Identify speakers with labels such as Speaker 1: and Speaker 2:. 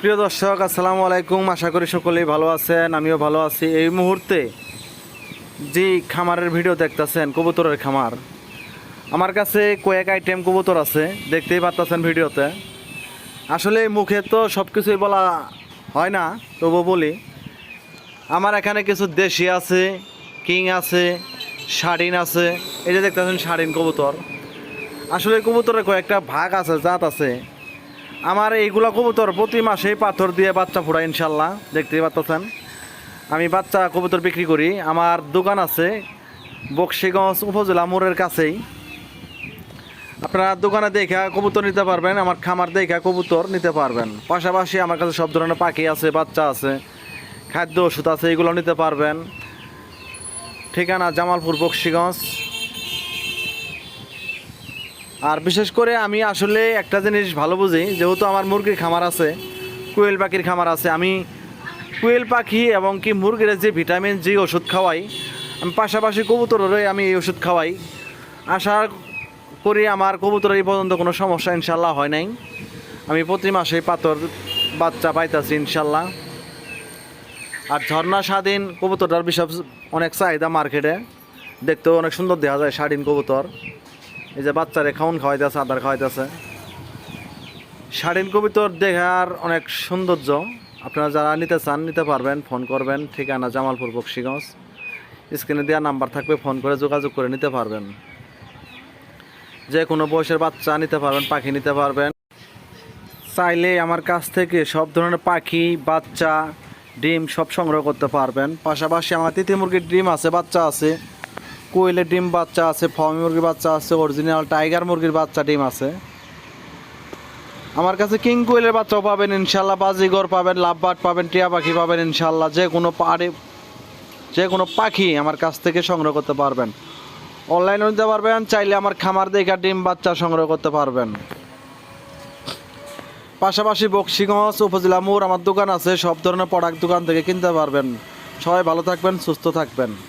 Speaker 1: প্রিয় দর্শক, আসসালামু আলাইকুম। আশা করি সকলেই ভালো আছেন, আমিও ভালো আছি। এই মুহূর্তে যে খামারের ভিডিও দেখতেছেন, কবুতরের খামার, আমার কাছে কয়েক আইটেম কবুতর আছে, দেখতেই পারতেছেন ভিডিওতে। আসলে মুখে তো সব কিছুই বলা হয় না তবু বলি। আমার এখানে কিছু দেশি আছে, কিং আছে, শাড়িন আছে, এই যে দেখতেছেন শাড়িন কবুতর। আসলে কবুতরের কয়েকটা ভাগ আছে, জাত আছে। আমার এইগুলা কবুতর প্রতি মাসেই পাথর দিয়ে বাচ্চা ফোড়ায় ইনশাল্লাহ। দেখতেই পাচ্ছেন আমি বাচ্চা কবুতর বিক্রি করি। আমার দোকান আছে বক্সিগঞ্জ উপজেলা মোড়ের কাছেই। আপনারা দোকানে দেখা কবুতর নিতে পারবেন, আমার খামার দেখা কবুতর নিতে পারবেন। পাশাপাশি আমার কাছে সব ধরনের পাখি আছে, বাচ্চা আছে, খাদ্য ওষুধ আছে, এগুলো নিতে পারবেন। ঠিকানা জামালপুর বক্সিগঞ্জ আর বিশেষ করে আমি আসলে একটা জিনিস ভালো বুঝি, যেহেতু আমার মুরগির খামার আছে, কুয়েল পাখির খামার আছে, আমি কুয়েল পাখি এবং কি মুরগির যে ভিটামিন জি ওষুধ খাওয়াই, আমি পাশাপাশি কবুতরেরই আমি এই ওষুধ খাওয়াই। আশা করি আমার কবুতরের এই পর্যন্ত কোনো সমস্যা ইনশাল্লাহ হয় নাই। আমি প্রতি মাসে পাথর বাচ্চা পাইতাছি ইনশাল্লাহ আর ঝর্ণা স্বাধীন কবুতরটার বিশাল অনেক চাহিদা মার্কেটে, দেখতেও অনেক সুন্দর দেখা যায় স্বাধীন কবুতর। এই যে বাচ্চারে খাউন খাওয়াইতেছে, আদার খাওয়াইতেছে। স্বাধীন কবিতর দেখার অনেক সৌন্দর্য। আপনারা যারা নিতে চান, নিতে পারবেন, ফোন করবেন। ঠিকানা জামালপুর, বক্সিগঞ্জ। স্ক্রিনে দেওয়া নাম্বার থাকবে, ফোন করে যোগাযোগ করে নিতে পারবেন। যে কোনো বয়সের বাচ্চা নিতে পারবেন, পাখি নিতে পারবেন। চাইলে আমার কাছ থেকে সব ধরনের পাখি, বাচ্চা, ডিম সব সংগ্রহ করতে পারবেন। পাশাপাশি আমার তিতি মুরগির ডিম আছে, বাচ্চা আছে। কোয়েলের ডিম বাচ্চা আছে ফার্মি মুরগির বাচ্চা আছে, অরিজিনাল টাইগার মুরগির বাচ্চা ডিম আছে। আমার কাছে কিং কোয়েলের বাচ্চাও পাবেন, ইনশাল্লাহ বাজিগর পাবেন লাভবাট পাবেন, টিয়া পাখি পাবেন, ইনশাল্লাহ যে কোনো পাড়ে, যে কোনো পাখি আমার কাছ থেকে সংগ্রহ করতে পারবেন। অনলাইনে নিতে পারবেন, চাইলে আমার খামার দেখা ডিম বাচ্চা সংগ্রহ করতে পারবেন। পাশাপাশি বক্সিগঞ্জ উপজেলা মোড় আমার দোকান আছে, সব ধরনের প্রোডাক্ট দোকান থেকে কিনতে পারবেন। সবাই ভালো থাকবেন, সুস্থ থাকবেন।